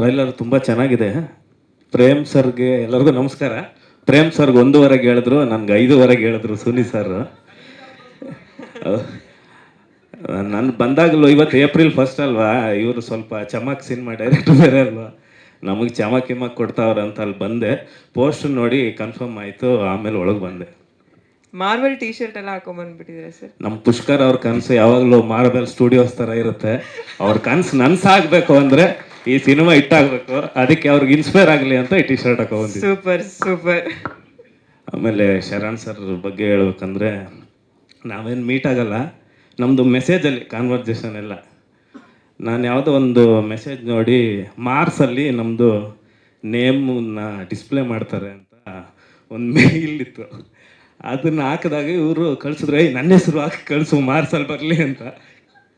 Trailer ತುಂಬ ಚೆನ್ನಾಗಿದೆ. ಪ್ರೇಮ್ ಸರ್ಗೆ ಎಲ್ಲರಿಗೂ ನಮಸ್ಕಾರ. ಪ್ರೇಮ್ ಸರ್ಗೆ ಒಂದೂವರೆಗೆ ಹೇಳಿದ್ರು ನನಗೆ ಐದೂವರೆಗೆ ಹೇಳಿದ್ರು ಸುನಿ ಸರ್. ನಾನು ಬಂದಾಗಲೂ ಇವತ್ತು ಏಪ್ರಿಲ್ ಫಸ್ಟ್ ಅಲ್ವಾ ಇವರು ಸ್ವಲ್ಪ ಚಮಕ್ ಸಿನಿಮಾ ಡೈರೆಕ್ಟರ್ ಬೇರೆ ಅಲ್ವಾ ನಮಗೆ ಚಮಕ್ ಕಿಮಕ್ ಕೊಡ್ತಾವ್ರೆ ಅಂತ ಅಲ್ಲಿ ಬಂದೆ. ಪೋಸ್ಟ್ ನೋಡಿ ಕನ್ಫರ್ಮ್ ಆಯಿತು ಆಮೇಲೆ ಒಳಗೆ ಬಂದೆ. ಮಾರ್ವೆಲ್ ಟಿ ಶರ್ಟ್ ಎಲ್ಲ ಹಾಕೊಂಡ್ಬಂದ್ಬಿಟ್ಟಿದ್ದಾರೆ ಸರ್? ನಮ್ಮ ಪುಷ್ಕರ್ ಅವ್ರ ಕನಸು ಯಾವಾಗಲೂ ಮಾರ್ವೆಲ್ ಸ್ಟುಡಿಯೋಸ್ ಥರ ಇರುತ್ತೆ. ಅವ್ರ ಕನಸು ನನ್ಸಾಗಬೇಕು ಅಂದರೆ ಈ ಸಿನಿಮಾ ಹಿಟ್ಟಾಗಬೇಕು ಅದಕ್ಕೆ ಅವ್ರಿಗೆ ಇನ್ಸ್ಪೈರ್ ಆಗಲಿ ಅಂತ ಈ ಟಿ ಶರ್ಟ್ ಹಾಕೊಂಡ್ಬಂದಿದ್ದೆ ಸೂಪರ್ ಸೂಪರ್ ಆಮೇಲೆ ಶರಣ್ ಸರ್ ಬಗ್ಗೆ ಹೇಳ್ಬೇಕಂದ್ರೆ ನಾವೇನು ಮೀಟ್ ಆಗಲ್ಲ. ನಮ್ಮದು ಮೆಸೇಜಲ್ಲಿ ಕಾನ್ವರ್ಸೇಷನ್ ಎಲ್ಲ. ನಾನು ಯಾವುದೋ ಒಂದು ಮೆಸೇಜ್ ನೋಡಿ ಮಾರ್ಸಲ್ಲಿ ನಮ್ಮದು ನೇಮನ್ನ ಡಿಸ್ಪ್ಲೇ ಮಾಡ್ತಾರೆ ಅಂತ ಒಂದು ಮೇಲ್ ಇತ್ತು. ಅದನ್ನು ಹಾಕಿದಾಗ ಇವರು ಕಳಿಸಿದ್ರು "ಏಯ್, ನನ್ನ ಹೆಸರು ಹಾಕಿ ಕಳಿಸು ಮಾರ್ಸಲ್ಲಿ ಬರಲಿ ಅಂತ.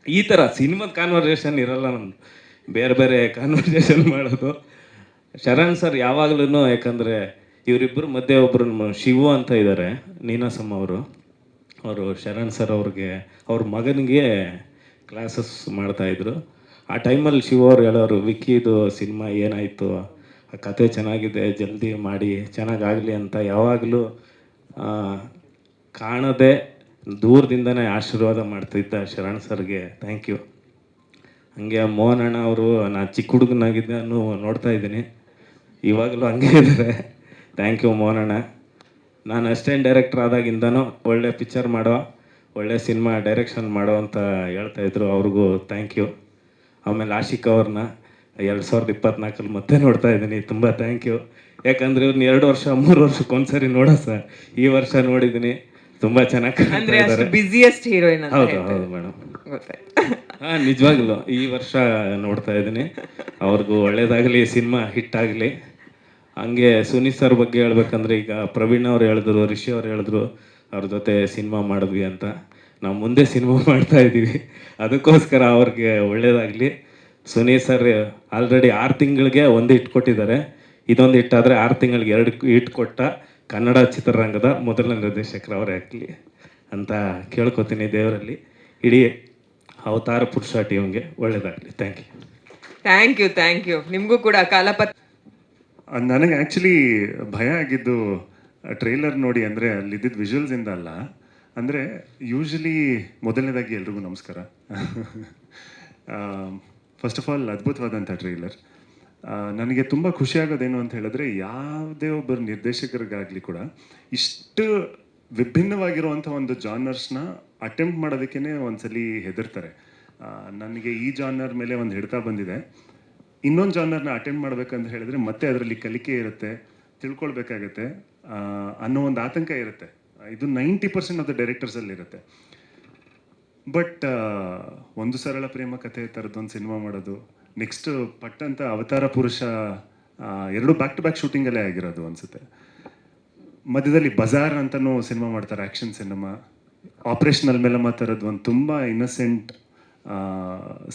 ಈ ಥರ ಸಿನಿಮಾದ ಕಾನ್ವರ್ಸೇಷನ್ ಇರಲ್ಲ ನಮ್ಮದು ಬೇರೆ ಬೇರೆ ಕಾನ್ವರ್ಸೇಷನ್ ಮಾಡೋದು. ಶರಣ್ ಸರ್ ಯಾವಾಗ್ಲೂ ಯಾಕಂದರೆ ಇವರಿಬ್ಬರು ಮಧ್ಯೆ ಒಬ್ಬರು ಶಿವು ಅಂತ ಇದ್ದಾರೆ ನೀನಾಸಮ್ಮ ಅವರು. ಅವರು ಶರಣ್ ಸರ್ ಅವ್ರಿಗೆ, ಅವ್ರ ಮಗನಿಗೆ ಕ್ಲಾಸಸ್ ಮಾಡ್ತಾಯಿದ್ರು ಆ ಟೈಮಲ್ಲಿ ಶಿವ ಅವ್ರು ಹೇಳೋರು ವಿಕ್ಕಿದು ಸಿನಿಮಾ ಏನಾಯಿತು? ಆ ಕತೆ ಚೆನ್ನಾಗಿದೆ, ಜಲ್ದಿ ಮಾಡಿ, ಚೆನ್ನಾಗಾಗಲಿ ಅಂತ ಯಾವಾಗಲೂ ಕಾಣದೆ ದೂರದಿಂದನೇ ಆಶೀರ್ವಾದ ಮಾಡ್ತಿದ್ದ ಶರಣ್ ಸರ್ಗೆ ಥ್ಯಾಂಕ್ ಯು ಹಂಗೆ ಮೋಹನ್ ಅಣ್ಣ ಅವರು ನಾನು ಚಿಕ್ಕ ಹುಡುಗನಾಗಿದ್ದಾನು ನೋಡ್ತಾ ಇದ್ದೀನಿ. ಇವಾಗಲೂ ಹಂಗೆ ಇದ್ದಾರೆ ಥ್ಯಾಂಕ್ ಯು ಮೋಹನ್ ಅಣ್ಣ. ನಾನು ಅಸಿಸ್ಟೆಂಟ್ ಡೈರೆಕ್ಟರ್ ಆದಾಗಿಂದನೂ ಒಳ್ಳೆ ಪಿಕ್ಚರ್ ಮಾಡೋ ಒಳ್ಳೆ ಸಿನಿಮಾ ಡೈರೆಕ್ಷನ್ ಮಾಡೋ ಅಂತ ಹೇಳ್ತಾ ಇದ್ರು. ಅವ್ರಿಗೂ ಥ್ಯಾಂಕ್ ಯು ಆಮೇಲೆ ಆಶಿಕ್ ಅವ್ರನ್ನ ಎರಡು ಸಾವಿರದ ಇಪ್ಪತ್ನಾಲ್ಕಲ್ಲಿ ಮತ್ತೆ ನೋಡ್ತಾ ಇದ್ದೀನಿ. ತುಂಬ ಥ್ಯಾಂಕ್ ಯು ಯಾಕಂದ್ರೆ ಇವ್ರನ್ನ ಎರಡು ವರ್ಷ ಮೂರು ವರ್ಷಕ್ಕೊಂದ್ಸರಿ ನೋಡೋ ಸರ್ ಈ ವರ್ಷ ನೋಡಿದ್ದೀನಿ. ತುಂಬ ಚೆನ್ನಾಗಿ ಹೀರೋಯಿನ್ ಹೌದು ಹೌದು ಮೇಡಮ್ ಗೊತ್ತಾಯ್ತು. ನಿಜವಾಗ್ಲೂ. ಈ ವರ್ಷ ನೋಡ್ತಾ ಇದ್ದೀನಿ. ಅವ್ರಿಗೂ ಒಳ್ಳೇದಾಗಲಿ, ಸಿನಿಮಾ ಹಿಟ್ ಆಗಲಿ. ಹಂಗೆ ಸುನಿ ಸರ್ ಬಗ್ಗೆ ಹೇಳ್ಬೇಕಂದ್ರೆ ಈಗ ಪ್ರವೀಣ್ ಅವ್ರು ಹೇಳಿದ್ರು, ರಿಷಿ ಅವ್ರು ಹೇಳಿದ್ರು, ಅವ್ರ ಜೊತೆ ಸಿನಿಮಾ ಮಾಡಿದ್ವಿ ಅಂತ. ನಾವು ಮುಂದೆ ಸಿನಿಮಾ ಮಾಡ್ತಾ ಇದ್ದೀವಿ. ಅದಕ್ಕೋಸ್ಕರ ಅವ್ರಿಗೆ ಒಳ್ಳೇದಾಗಲಿ. ಸುನಿ ಸರ್ ಆಲ್ರೆಡಿ ಆರು ತಿಂಗಳಿಗೆ ಒಂದು ಇಟ್ಕೊಟ್ಟಿದ್ದಾರೆ ಇದೊಂದು ಹಿಟ್ಟಾದರೆ ಆರು ತಿಂಗಳಿಗೆ ಎರಡು ಇಟ್ಕೊಟ್ಟ ಕನ್ನಡ ಚಿತ್ರರಂಗದ ಮೊದಲ ನಿರ್ದೇಶಕರು ಅವರೇ ಆಗಲಿ ಅಂತ ಕೇಳ್ಕೊತೀನಿ ದೇವರಲ್ಲಿ. ಇಡೀ ಅವತಾರ ಪುರುಷ ಟೀಮ್ಗೆ ಒಳ್ಳೇದಾಗಲಿ. Thank you thank you thank you ನಿಮಗೂ ಕೂಡ ಕಾಲಪತ್ ನನಗೆ ಆ್ಯಕ್ಚುಲಿ ಭಯ ಆಗಿದ್ದು ಟ್ರೈಲರ್ ನೋಡಿ ಅಂದರೆ ಅಲ್ಲಿದ್ದಿದ್ದು ವಿಜುವಲ್ಸಿಂದ ಅಲ್ಲ. ಅಂದರೆ ಯೂಶಲಿ ಮೊದಲನೇದಾಗಿ ಎಲ್ರಿಗೂ ನಮಸ್ಕಾರ. ಫಸ್ಟ್ ಆಫ್ ಆಲ್ ಅದ್ಭುತವಾದಂಥ ಟ್ರೈಲರ್ ನನಗೆ ತುಂಬ ಖುಷಿಯಾಗೋದೇನು ಅಂತ ಹೇಳಿದ್ರೆ ಯಾವುದೇ ಒಬ್ಬರು ನಿರ್ದೇಶಕರಿಗಾಗಲಿ ಕೂಡ ಇಷ್ಟು ವಿಭಿನ್ನವಾಗಿರುವಂಥ ಒಂದು ಜಾನರ್ಸ್ನ ಅಟೆಂಪ್ಟ್ ಮಾಡೋದಕ್ಕೇ ಒಂದ್ಸಲಿ ಹೆದರ್ತಾರೆ. ನನಗೆ ಈ ಜಾನರ್ ಮೇಲೆ ಒಂದು ಹಿಡಿತ ಬಂದಿದೆ. ಇನ್ನೊಂದು ಜಾನರ್ನ ಅಟೆಂಪ್ಟ್ ಮಾಡ್ಬೇಕಂತ ಹೇಳಿದ್ರೆ ಮತ್ತೆ ಅದರಲ್ಲಿ ಕಲಿಕೆ ಇರುತ್ತೆ, ತಿಳ್ಕೊಳ್ಬೇಕಾಗತ್ತೆ ಅನ್ನೋ ಒಂದು ಆತಂಕ ಇರುತ್ತೆ. ಇದು ನೈಂಟಿ ಪರ್ಸೆಂಟ್ ಆಫ್ ದ ಡೈರೆಕ್ಟರ್ಸಲ್ಲಿ ಇರುತ್ತೆ. ಬಟ್ ಒಂದು ಸರಳ ಪ್ರೇಮ ಕಥೆ ಥರದ್ದೊಂದು ಸಿನಿಮಾ ಮಾಡೋದು ನೆಕ್ಸ್ಟ್ ಪಟ್ಟಂತ ಅವತಾರ ಪುರುಷ ಎರಡು ಬ್ಯಾಕ್ ಟು ಬ್ಯಾಕ್ ಶೂಟಿಂಗಲ್ಲೇ ಆಗಿರೋದು ಅನಿಸುತ್ತೆ. ಮಧ್ಯದಲ್ಲಿ ಬಜಾರ್ ಅಂತಲೂ ಸಿನಿಮಾ ಮಾಡ್ತಾರೆ ಆ್ಯಕ್ಷನ್ ಸಿನಿಮಾ. ಆಪ್ರೇಷನಲ್ ಮೇಲೆ ಮಾತಾಡೋದು ಒಂದು ತುಂಬ ಇನ್ನಸೆಂಟ್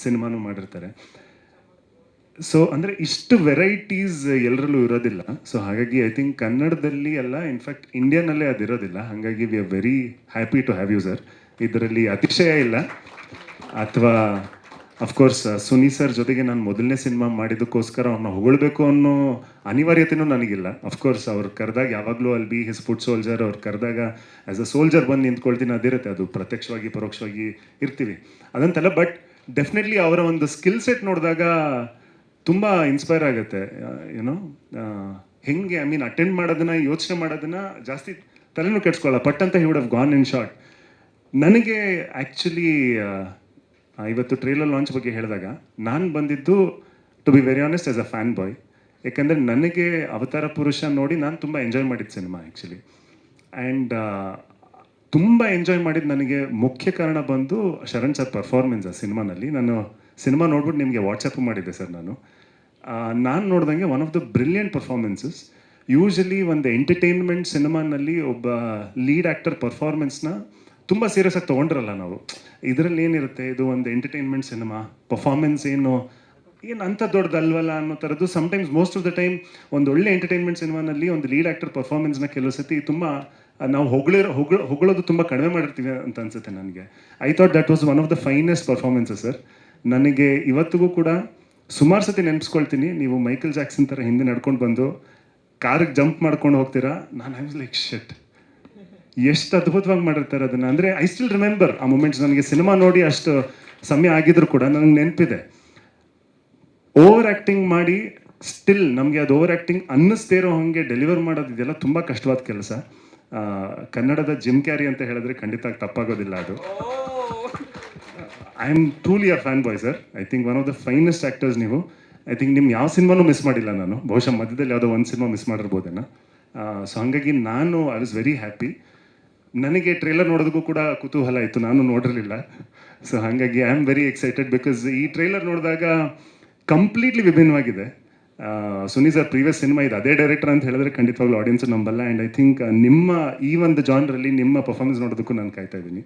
ಸಿನಿಮಾನು ಮಾಡಿರ್ತಾರೆ. ಸೊ ಅಂದರೆ ಇಷ್ಟು ವೆರೈಟೀಸ್ ಎಲ್ಲರಲ್ಲೂ ಇರೋದಿಲ್ಲ. ಸೊ ಹಾಗಾಗಿ ಐ ಥಿಂಕ್ ಕನ್ನಡದಲ್ಲಿ ಎಲ್ಲ ಇನ್ಫ್ಯಾಕ್ಟ್ ಇಂಡಿಯಾನಲ್ಲೇ ಅದಿರೋದಿಲ್ಲ ಹಾಗಾಗಿ we are very happy to have you sir ಇದರಲ್ಲಿ ಅತಿಶಯ ಇಲ್ಲ. ಅಥವಾ ಅಫ್ಕೋರ್ಸ್ ಸುನಿ ಸರ್ ಜೊತೆಗೆ ನಾನು ಮೊದಲನೇ ಸಿನಿಮಾ ಮಾಡಿದ್ದಕ್ಕೋಸ್ಕರ ಅವ್ರನ್ನ ಹೊಗಳ್ಬೇಕು ಅನ್ನೋ ಅನಿವಾರ್ಯತೆನೂ ನನಗಿಲ್ಲ. ಅಫ್ಕೋರ್ಸ್ ಅವ್ರು ಕರೆದಾಗ ಯಾವಾಗಲೂ ಅಲ್ಲಿ ಬಿ ಹಿಸ್ ಫುಡ್ ಸೋಲ್ಜರ್ ಅವ್ರು ಕರೆದಾಗ ಆ್ಯಸ್ ಅ ಸೋಲ್ಜರ್ ಬಂದು ನಿಂತ್ಕೊಳ್ತೀನಿ, ಅದಿರುತ್ತೆ. ಅದು ಪ್ರತ್ಯಕ್ಷವಾಗಿ, ಪರೋಕ್ಷವಾಗಿ ಇರ್ತೀವಿ. ಅದಂತಲ್ಲ ಬಟ್ ಡೆಫಿನೆಟ್ಲಿ ಅವರ ಒಂದು ಸ್ಕಿಲ್ ಸೆಟ್ ನೋಡಿದಾಗ ತುಂಬ ಇನ್ಸ್ಪೈರ್ ಆಗುತ್ತೆ. ಏನೋ ಹೆಂಗೆ ಐ ಮೀನ್ ಅಟೆಂಡ್ ಮಾಡೋದನ್ನ, ಯೋಚನೆ ಮಾಡೋದನ್ನ ಜಾಸ್ತಿ ತಲೆನೂ ಕೆಡ್ಸ್ಕೊಳ್ಳೋ ಪಟ್ ಅಂತ he would have gone in short ನನಗೆ ಆ್ಯಕ್ಚುಲಿ ಇವತ್ತು ಟ್ರೇಲರ್ ಲಾಂಚ್ ಬಗ್ಗೆ ಹೇಳಿದಾಗ, ನಾನು ಬಂದಿದ್ದು to be very honest as a fan boy ಯಾಕಂದರೆ ನನಗೆ ಅವತಾರ ಪುರುಷ ನೋಡಿ ನಾನು ತುಂಬ ಎಂಜಾಯ್ ಮಾಡಿದ್ದು ಸಿನಿಮಾ ಆ್ಯಕ್ಚುಲಿ ಆ್ಯಂಡ್ ತುಂಬ ಎಂಜಾಯ್ ಮಾಡಿದ್ದು ನನಗೆ ಮುಖ್ಯ ಕಾರಣ ಬಂದು ಶರಣ್ ಸರ್ ಪರ್ಫಾರ್ಮೆನ್ಸ್ ಆ ಸಿನಿಮಾನಲ್ಲಿ ನಾನು ಸಿನಿಮಾ ನೋಡ್ಬಿಟ್ಟು ನಿಮಗೆ ವಾಟ್ಸಪ್ ಮಾಡಿದ್ದೆ ಸರ್ ನಾನು. ನಾನು ನೋಡ್ದಂಗೆ one of the brilliant performances usually ಒಂದು ಎಂಟರ್ಟೈನ್ಮೆಂಟ್ ಸಿನಿಮಾನಲ್ಲಿ ಒಬ್ಬ ಲೀಡ್ ಆ್ಯಕ್ಟರ್ ಪರ್ಫಾರ್ಮೆನ್ಸ್ನ ತುಂಬ ಸೀರಿಯಸ್ ಆಗಿ ತೊಗೊಂಡ್ರಲ್ಲ ನಾವು. ಇದರಲ್ಲಿ ಏನಿರುತ್ತೆ, ಇದು ಒಂದು ಎಂಟರ್ಟೈನ್ಮೆಂಟ್ ಸಿನಿಮಾ ಪರ್ಫಾರ್ಮೆನ್ಸ್ ಏನು ಏನು ಅಂಥ ದೊಡ್ಡದಲ್ವಲ್ಲ ಅನ್ನೋ ಥರದ್ದು sometimes most of the time ಒಂದು ಒಳ್ಳೆ ಎಂಟರ್ಟೈನ್ಮೆಂಟ್ ಸಿನಿಮಾನಲ್ಲಿ ಒಂದು ಲೀಡ್ ಆ್ಯಕ್ಟರ್ ಪರ್ಫಾರ್ಮೆನ್ಸ್ನ ಕೆಲವು ಸತಿ ತುಂಬ, ನಾವು ಹೊಗಳಿರೋ ಹೊಗಳ ಹೊಗಳೋದು ತುಂಬ ಕಡಿಮೆ ಮಾಡಿರ್ತೀವಿ ಅಂತ ಅನ್ಸುತ್ತೆ ನನಗೆ. I thought that was one of the finest performances sir ನನಗೆ ಇವತ್ತಿಗೂ ಕೂಡ ಸುಮಾರು ಸತಿ ನೆನೆಸ್ಕೊಳ್ತೀನಿ ನೀವು ಮೈಕಲ್ ಜಾಕ್ಸನ್ ಥರ ಹಿಂದೆ ನಡ್ಕೊಂಡು ಬಂದು, ಕಾರಿಗೆ ಜಂಪ್ ಮಾಡ್ಕೊಂಡು ಹೋಗ್ತೀರಾ? ನಾನು ಐ ವಾಸ್ ಲೈಕ್ ಶೆಟ್ ಎಷ್ಟು ಅದ್ಭುತವಾಗಿ ಮಾಡಿರ್ತಾರೆ ಅದನ್ನ. ಅಂದರೆ ಐ ಸ್ಟಿಲ್ ರಿಮೆಂಬರ್ ಆ ಮೂಮೆಂಟ್ಸ್ ನನಗೆ ಸಿನಿಮಾ ನೋಡಿ ಅಷ್ಟು ಸಮಯ ಆಗಿದ್ರು ಕೂಡ ನನಗೆ ನೆನಪಿದೆ. ಓವರ್ ಆ್ಯಕ್ಟಿಂಗ್ ಮಾಡಿ ಸ್ಟಿಲ್ ನಮಗೆ ಅದು ಓವರ್ ಆ್ಯಕ್ಟಿಂಗ್ ಅನ್ನಿಸ್ದೇ ಇರೋ ಹಾಗೆ ಡೆಲಿವರ್ ಮಾಡೋದಿದೆಯಲ್ಲ ತುಂಬ ಕಷ್ಟವಾದ ಕೆಲಸ. ಕನ್ನಡದ ಜಿಮ್ ಕ್ಯಾರಿ ಅಂತ ಹೇಳಿದ್ರೆ ಖಂಡಿತ ತಪ್ಪಾಗೋದಿಲ್ಲ ಅದು. I am truly a fan boy sir I think one of the finest actors ನೀವು. ಐ ಥಿಂಕ್ ನಿಮ್ಮ ಯಾವ ಸಿನಿಮಾನೂ ಮಿಸ್ ಮಾಡಿಲ್ಲ ನಾನು. ಬಹುಶಃ ಮಧ್ಯದಲ್ಲಿ ಯಾವುದೋ ಒಂದು ಸಿನಿಮಾ ಮಿಸ್ ಮಾಡಿರ್ಬೋದೇನೋ. ಸೊ ಹಾಗಾಗಿ ನಾನು ಐ ವಾಸ್ ವೆರಿ ಹ್ಯಾಪಿ ನನಗೆ ಟ್ರೇಲರ್ ನೋಡೋದಕ್ಕೂ ಕೂಡ ಕುತೂಹಲ ಇತ್ತು ನಾನು ನೋಡಿರಲಿಲ್ಲ. ಸೊ ಹಾಗಾಗಿ I am very excited because ಈ ಟ್ರೇಲರ್ ನೋಡಿದಾಗ ಕಂಪ್ಲೀಟ್ಲಿ ವಿಭಿನ್ನವಾಗಿದೆ. ಸುನಿ ಸರ್ ಪ್ರೀವಿಯಸ್ ಸಿನಿಮಾ ಇದು ಅದೇ ಡೈರೆಕ್ಟರ್ ಅಂತ ಹೇಳಿದ್ರೆ ಖಂಡಿತವಾಗ್ಲೂ ಆಡಿಯನ್ಸ್ ನಂಬಲ್ಲ. ಆ್ಯಂಡ್ ಐ ಥಿಂಕ್ ನಿಮ್ಮ ಈ ಒಂದು ಜಾನ್ರಲ್ಲಿ ನಿಮ್ಮ ಪರ್ಫಾರ್ಮೆನ್ಸ್ ನೋಡೋದಕ್ಕೂ ನಾನು ಕಾಯ್ತಾ ಇದ್ದೀನಿ.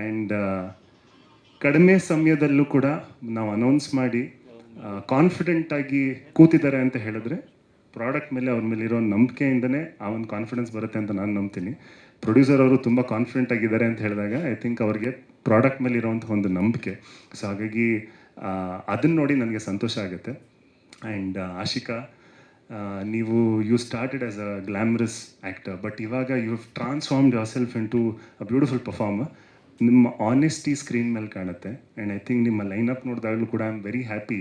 ಆ್ಯಂಡ್ ಕಡಿಮೆ ಸಮಯದಲ್ಲೂ ಕೂಡ ನಾವು ಅನೌನ್ಸ್ ಮಾಡಿ ಕಾನ್ಫಿಡೆಂಟ್ ಆಗಿ ಕೂತಿದ್ದಾರೆ ಅಂತ ಹೇಳಿದ್ರೆ ಪ್ರಾಡಕ್ಟ್ ಮೇಲೆ ಅವ್ರ ಮೇಲೆ ಇರೋ ನಂಬಿಕೆಯಿಂದನೇ ಆ ಒಂದು ಕಾನ್ಫಿಡೆನ್ಸ್ ಬರುತ್ತೆ ಅಂತ ನಾನು ನಂಬ್ತೀನಿ. ಪ್ರೊಡ್ಯೂಸರ್ ಅವರು ತುಂಬ ಕಾನ್ಫಿಡೆಂಟ್ ಆಗಿದ್ದಾರೆ ಅಂತ ಹೇಳಿದಾಗ ಐ ಥಿಂಕ್ ಅವ್ರಿಗೆ ಪ್ರಾಡಕ್ಟ್ ಮೇಲೆ ಇರೋವಂಥ ಒಂದು ನಂಬಿಕೆ. ಸೊ ಹಾಗಾಗಿ ಅದನ್ನು ನೋಡಿ ನನಗೆ ಸಂತೋಷ ಆಗುತ್ತೆ. ಆ್ಯಂಡ್ ಆಶಿಕಾ ನೀವು you started as a glamorous actor but ಇವಾಗ you have transformed yourself into a beautiful performer ನಿಮ್ಮ ಆನೆಸ್ಟಿ ಸ್ಕ್ರೀನ್ ಮೇಲೆ ಕಾಣುತ್ತೆ. ಆ್ಯಂಡ್ ಐ ಥಿಂಕ್ ನಿಮ್ಮ ಲೈನಪ್ ನೋಡಿದಾಗಲೂ ಕೂಡ I am very happy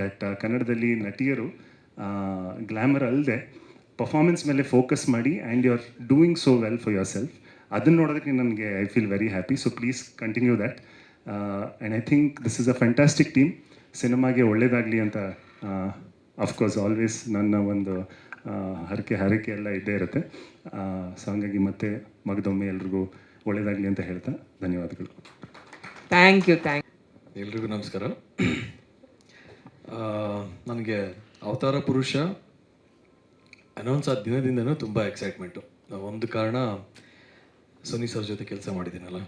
that ಕನ್ನಡದಲ್ಲಿ ನಟಿಯರು ಗ್ಲಾಮರ್ ಅಲ್ಲದೆ ಪರ್ಫಾರ್ಮೆನ್ಸ್ ಮೇಲೆ ಫೋಕಸ್ ಮಾಡಿ and you are doing so well for yourself ಅದನ್ನು ನೋಡೋದಕ್ಕೆ ನನಗೆ I feel very happy so please continue that and I think this is a fantastic team ಸಿನಿಮಾಗೆ ಒಳ್ಳೇದಾಗಲಿ ಅಂತ ಅಫ್ಕೋರ್ಸ್ ಆಲ್ವೇಸ್ ನನ್ನ ಒಂದು ಹರಕೆ ಹರಕೆ ಎಲ್ಲ ಇದ್ದೇ ಇರುತ್ತೆ. ಸೊ ಹಾಗಾಗಿ ಮತ್ತೆ ಮಗದೊಮ್ಮೆ ಎಲ್ರಿಗೂ ಒಳ್ಳೇದಾಗಲಿ ಅಂತ ಹೇಳ್ತಾ ಧನ್ಯವಾದಗಳು. ಥ್ಯಾಂಕ್ ಯು ಥ್ಯಾಂಕ್ ಎಲ್ರಿಗೂ ನಮಸ್ಕಾರ. ನನಗೆ ಅವತಾರ ಪುರುಷ ಅನೌನ್ಸ್ ಆದ ದಿನದಿಂದನೂ ತುಂಬ ಎಕ್ಸೈಟ್ಮೆಂಟು ಒಂದು ಕಾರಣ ಸೋನಿ ಸರ್ ಜೊತೆ ಕೆಲಸ ಮಾಡಿದ್ದೀನಲ್ಲ,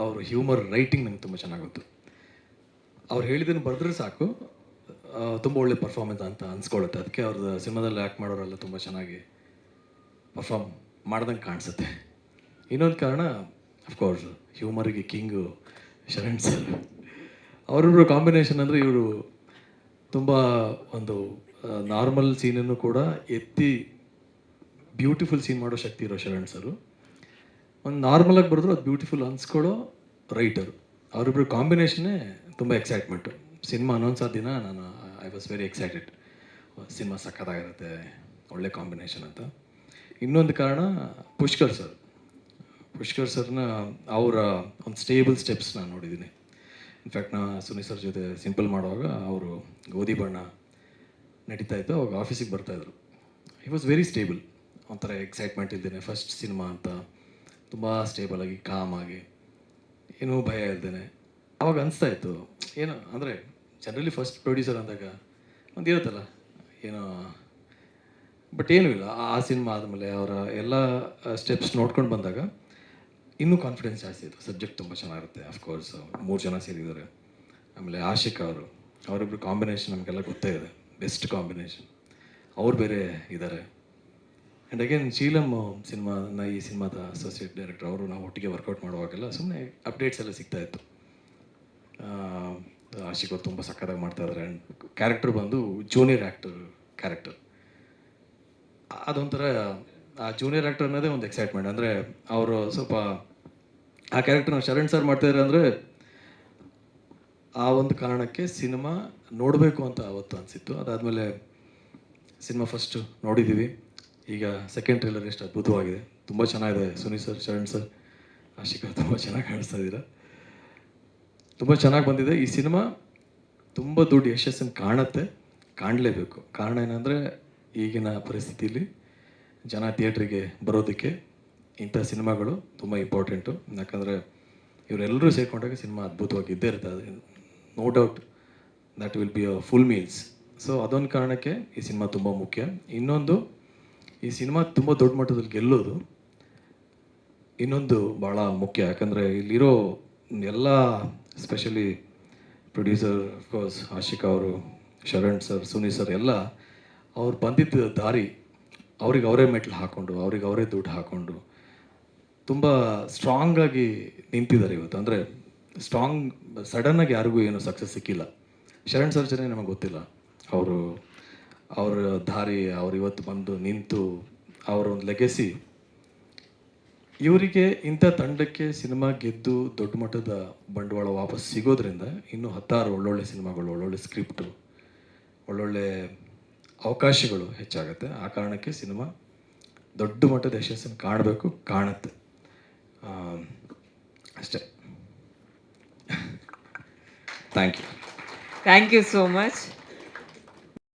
ಅವರು ಹ್ಯೂಮರ್ ರೈಟಿಂಗ್ ನಂಗೆ ತುಂಬ ಚೆನ್ನಾಗಿ ಗೊತ್ತು. ಅವ್ರು ಹೇಳಿದ್ದನ್ನು ಬರೆದ್ರೆ ಸಾಕು ತುಂಬ ಒಳ್ಳೆ ಪರ್ಫಾರ್ಮೆನ್ಸ್ ಅಂತ ಅನ್ಸ್ಕೊಳ್ಳುತ್ತೆ ಅದಕ್ಕೆ ಅವ್ರದ್ದು ಸಿನಿಮಾದಲ್ಲಿ ಆ್ಯಕ್ಟ್ ಮಾಡೋರೆಲ್ಲ ತುಂಬ ಚೆನ್ನಾಗಿ ಪರ್ಫಾರ್ಮ್ ಮಾಡ್ದಂಗೆ ಕಾಣಿಸುತ್ತೆ. ಇನ್ನೊಂದು ಕಾರಣ ಅಫ್ಕೋರ್ಸ್ ಹ್ಯೂಮರಿಗೆ ಕಿಂಗು ಶರಣ್ ಸರ್ ಅವರಿಬ್ಬರು ಕಾಂಬಿನೇಷನ್ ಅಂದರೆ ಇವರು ತುಂಬ ಒಂದು ನಾರ್ಮಲ್ ಸೀನನ್ನು ಕೂಡ ಎತ್ತಿ ಬ್ಯೂಟಿಫುಲ್ ಸೀನ್ ಮಾಡೋ ಶಕ್ತಿ ಇರೋ ಶರಣ್ ಸರು. ಒಂದು ನಾರ್ಮಲಾಗಿ ಬರೆದ್ರು ಅದು ಬ್ಯೂಟಿಫುಲ್ ಅನ್ಸ್ಕೊಳ್ಳೋ ರೈಟರು ಅವರಿಬ್ಬರು ಕಾಂಬಿನೇಷನ್ನೇ ತುಂಬ ಎಕ್ಸೈಟ್ಮೆಂಟು ಸಿನಿಮಾ ಅನೌನ್ಸ್ ಆದ ದಿನ ನಾನು I was very excited cinema ಸಖತ್ತಾಗಿರುತ್ತೆ, ಒಳ್ಳೆ ಕಾಂಬಿನೇಷನ್ ಅಂತ. ಇನ್ನೊಂದು ಕಾರಣ ಪುಷ್ಕರ್ ಸರ್. ಪುಷ್ಕರ್ ಸರ್ನ ಅವರ ಒಂದು ಸ್ಟೇಬಲ್ ಸ್ಟೆಪ್ಸ್ ನಾನು ನೋಡಿದ್ದೀನಿ ಇನ್ಫ್ಯಾಕ್ಟ್ ನಾ ಸುನಿ ಸರ್ ಜೊತೆ ಸಿಂಪಲ್ ಮಾಡುವಾಗ ಅವರು ಗೋಧಿ ಬಣ್ಣ ನಡೀತಾ ಇತ್ತು, ಅವಾಗ ಆಫೀಸಿಗೆ ಬರ್ತಾಯಿದ್ರು ಹಿ ವಾಸ್ ವೆರಿ ಸ್ಟೇಬಲ್ ಒಂಥರ ಎಕ್ಸೈಟ್ಮೆಂಟ್ ಇದ್ದೇನೆ. ಫಸ್ಟ್ ಸಿನಿಮಾ ಅಂತ. ತುಂಬ ಸ್ಟೇಬಲ್ ಆಗಿ ಕಾಮ್ ಆಗಿ. ಏನೂ ಭಯ ಇಲ್ದೇನೆ. ಅವಾಗ ಅನಿಸ್ತಾ ಇತ್ತು, ಏನೋ, ಅಂದರೆ ಜನರಲಿ ಫಸ್ಟ್ ಪ್ರೊಡ್ಯೂಸರ್ ಅಂದಾಗ ಒಂದು ಇರುತ್ತಲ್ಲ ಏನೋ ಬಟ್ ಏನೂ ಇಲ್ಲ. ಆ- ಸಿನಿಮಾ ಆದಮೇಲೆ ಅವರ ಎಲ್ಲ ಸ್ಟೆಪ್ಸ್ ನೋಡ್ಕೊಂಡು ಬಂದಾಗ ಇನ್ನೂ ಕಾನ್ಫಿಡೆನ್ಸ್ ಜಾಸ್ತಿ ಇತ್ತು. ಸಬ್ಜೆಕ್ಟ್ ತುಂಬ ಚೆನ್ನಾಗಿರುತ್ತೆ ಅಫ್ಕೋರ್ಸ್ ಮೂರು ಜನ ಸೇರಿದ್ದಾರೆ. ಆಮೇಲೆ ಆಶಿಕ್ ಅವರು, ಅವರಿಬ್ರು ಕಾಂಬಿನೇಷನ್ ನಮಗೆಲ್ಲ ಗೊತ್ತೇ ಇದೆ. ಬೆಸ್ಟ್ ಕಾಂಬಿನೇಷನ್ ಅವ್ರು ಬೇರೆ ಇದ್ದಾರೆ. ಆ್ಯಂಡ್ ಅಗೇನ್ ಶೀಲಮ್ ಸಿನಿಮಾನ ಈ ಸಿನಿಮಾದ ಅಸೋಸಿಯೇಟ್ ಡೈರೆಕ್ಟರ್ ಅವರು ನಾವು ಒಟ್ಟಿಗೆ ವರ್ಕೌಟ್ ಮಾಡುವಾಗೆಲ್ಲ ಸುಮ್ಮನೆ ಅಪ್ಡೇಟ್ಸ್ ಎಲ್ಲ ಸಿಗ್ತಾ ಇತ್ತು. ಆಶಿಕ್ ತುಂಬ ಸಕ್ಕತ್ತಾಗಿ ಮಾಡ್ತಾ ಇದ್ದಾರೆ ಆ್ಯಂಡ್ ಕ್ಯಾರೆಕ್ಟರ್ ಬಂದು ಜೂನಿಯರ್ ಆ್ಯಕ್ಟರ್ ಕ್ಯಾರೆಕ್ಟರ್ ಅದೊಂಥರ, ಆ ಜೂನಿಯರ್ ಆ್ಯಕ್ಟರ್ ಅನ್ನೋದೇ ಒಂದು ಎಕ್ಸೈಟ್ಮೆಂಟ್ ಅಂದರೆ ಅವರು ಸ್ವಲ್ಪ, ಆ ಕ್ಯಾರೆಕ್ಟರ್ನ ಶರಣ್ ಸರ್ ಮಾಡ್ತಾಯಿದ್ದಾರೆ ಅಂದರೆ ಆ ಒಂದು ಕಾರಣಕ್ಕೆ ಸಿನಿಮಾ ನೋಡಬೇಕು ಅಂತ ಆವತ್ತು ಅನಿಸಿತ್ತು. ಅದಾದಮೇಲೆ ಸಿನಿಮಾ ಫಸ್ಟು ನೋಡಿದ್ದೀವಿ ಈಗ ಸೆಕೆಂಡ್ ಟ್ರೇಲರ್ ಎಷ್ಟು ಅದ್ಭುತವಾಗಿದೆ. ತುಂಬ ಚೆನ್ನಾಗಿದೆ. ಸುನಿ ಸರ್, ಶರಣ್ ಸರ್, ಆಶಿಕಾ ತುಂಬ ಚೆನ್ನಾಗಿ ಕಾಣಿಸ್ತಾ ಇದ್ದೀರಾ? ತುಂಬ ಚೆನ್ನಾಗಿ ಬಂದಿದೆ. ಈ ಸಿನಿಮಾ ತುಂಬ ದೊಡ್ಡ ಯಶಸ್ಸನ್ನು ಕಾಣುತ್ತೆ. ಕಾಣಲೇಬೇಕು. ಕಾರಣ ಏನಂದರೆ ಈಗಿನ ಪರಿಸ್ಥಿತಿಯಲ್ಲಿ ಜನ ಥಿಯೇಟ್ರಿಗೆ ಬರೋದಕ್ಕೆ ಇಂಥ ಸಿನಿಮಾಗಳು ತುಂಬ ಇಂಪಾರ್ಟೆಂಟು ಯಾಕಂದರೆ ಇವರೆಲ್ಲರೂ ಸೇರಿಕೊಂಡಾಗ ಸಿನಿಮಾ ಅದ್ಭುತವಾಗಿ ಇದ್ದೇ ಇರ್ತದೆ no doubt that will be a full meals so ಅದೊಂದು ಕಾರಣಕ್ಕೆ ಈ ಸಿನಿಮಾ ತುಂಬ ಮುಖ್ಯ. ಇನ್ನೊಂದು ಈ ಸಿನಿಮಾ ತುಂಬ ದೊಡ್ಡ ಮಟ್ಟದಲ್ಲಿ ಗೆಲ್ಲೋದು ಇನ್ನೊಂದು ಭಾಳ ಮುಖ್ಯ. ಯಾಕಂದರೆ ಇಲ್ಲಿರೋ ಎಲ್ಲ ಸ್ಪೆಷಲಿ ಪ್ರೊಡ್ಯೂಸರ್ ಅಫ್ಕೋರ್ಸ್ ಆಶಿಕ್ ಅವರು, ಶರಣ್ ಸರ್ ಸುನಿ ಸರ್ ಎಲ್ಲ ಅವ್ರು ಬಂದಿದ್ದ ದಾರಿ ಅವ್ರಿಗೆ ಅವರೇ ಮೆಟ್ಲು ಹಾಕ್ಕೊಂಡು ಅವ್ರಿಗೆ ಅವರೇ ದುಡ್ಡು ಹಾಕ್ಕೊಂಡು ತುಂಬ ಸ್ಟ್ರಾಂಗಾಗಿ ನಿಂತಿದ್ದಾರೆ ಇವತ್ತು. ಅಂದರೆ ಸ್ಟ್ರಾಂಗ್ ಸಡನ್ನಾಗಿ ಯಾರಿಗೂ ಏನು ಸಕ್ಸಸ್ ಸಿಕ್ಕಿಲ್ಲ. ಶರಣ್ ಸರ್ ಜನ ನಮಗೆ ಗೊತ್ತಿಲ್ಲ. ಅವರು ಅವರ ದಾರಿ ಅವ್ರು ಇವತ್ತು ಬಂದು ನಿಂತು ಅವರ ಒಂದು ಲೆಗೆಸಿ ಇವರಿಗೆ ಇಂಥ ತಂಡಕ್ಕೆ ಸಿನಿಮಾ ಗೆದ್ದು ದೊಡ್ಡ ಮಟ್ಟದ ಬಂಡವಾಳ ವಾಪಸ್ ಸಿಗೋದ್ರಿಂದ ಇನ್ನೂ ಹತ್ತಾರು ಒಳ್ಳೊಳ್ಳೆ ಸಿನಿಮಾಗಳು, ಒಳ್ಳೊಳ್ಳೆ ಸ್ಕ್ರಿಪ್ಟು ಒಳ್ಳೊಳ್ಳೆ ಅವಕಾಶಗಳು ಹೆಚ್ಚಾಗುತ್ತೆ. ಆ ಕಾರಣಕ್ಕೆ ಸಿನಿಮಾ ದೊಡ್ಡ ಮಟ್ಟದ ಯಶಸ್ಸನ್ನು ಕಾಣಬೇಕು, ಕಾಣುತ್ತೆ. ಅಷ್ಟೆ. Thank you thank you so much